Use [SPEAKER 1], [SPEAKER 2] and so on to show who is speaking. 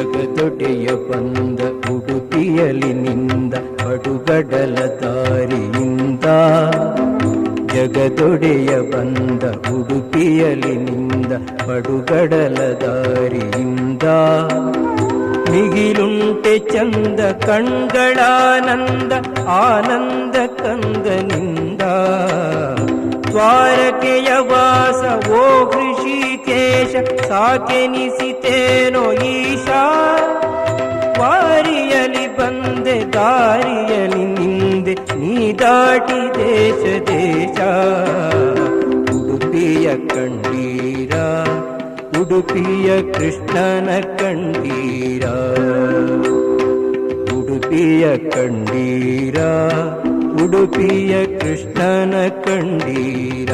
[SPEAKER 1] ಜಗದೊಡೆಯ ಬಂದ ಉಡುಪಿಯಲಿ ನಿಂದ ಪಡುಗಡಲ ದಾರಿಯಿಂದ. ಜಗದೊಡೆಯ ಬಂದ ಉಡುಪಿಯಲಿ ನಿಂದ ಪಡುಗಡಲ ದಾರಿಯಿಂದ. ಮಿಗಿಲುಂಟೆ ಚಂದ, ಕಣ್ಗಳಾನಂದ, ಆನಂದ ಕಂದನಿಂದ. ದ್ವಾರಕೆಯ ವಾಸ, ಓ ಕೃಷಿಕೇಶ ಸಾಕೆನಿಸಿತೇನೋ ಈಶಾ ವಾರಿಯಲಿ ಬಂದೆ ದಾರಿಯಲಿ ನಿಂದೆ, ನೀ ದಾಟಿ ದೇಶ ದೇಶ. ಉಡುಪಿಯ ಕಂಡೀರ ಉಡುಪಿಯ ಕೃಷ್ಣನ ಕಂಡೀರ ಉಡುಪಿಯ ಕಂಡೀರ ಉಡುಪಿಯ ಕೃಷ್ಣನ ಕಂಡೀರ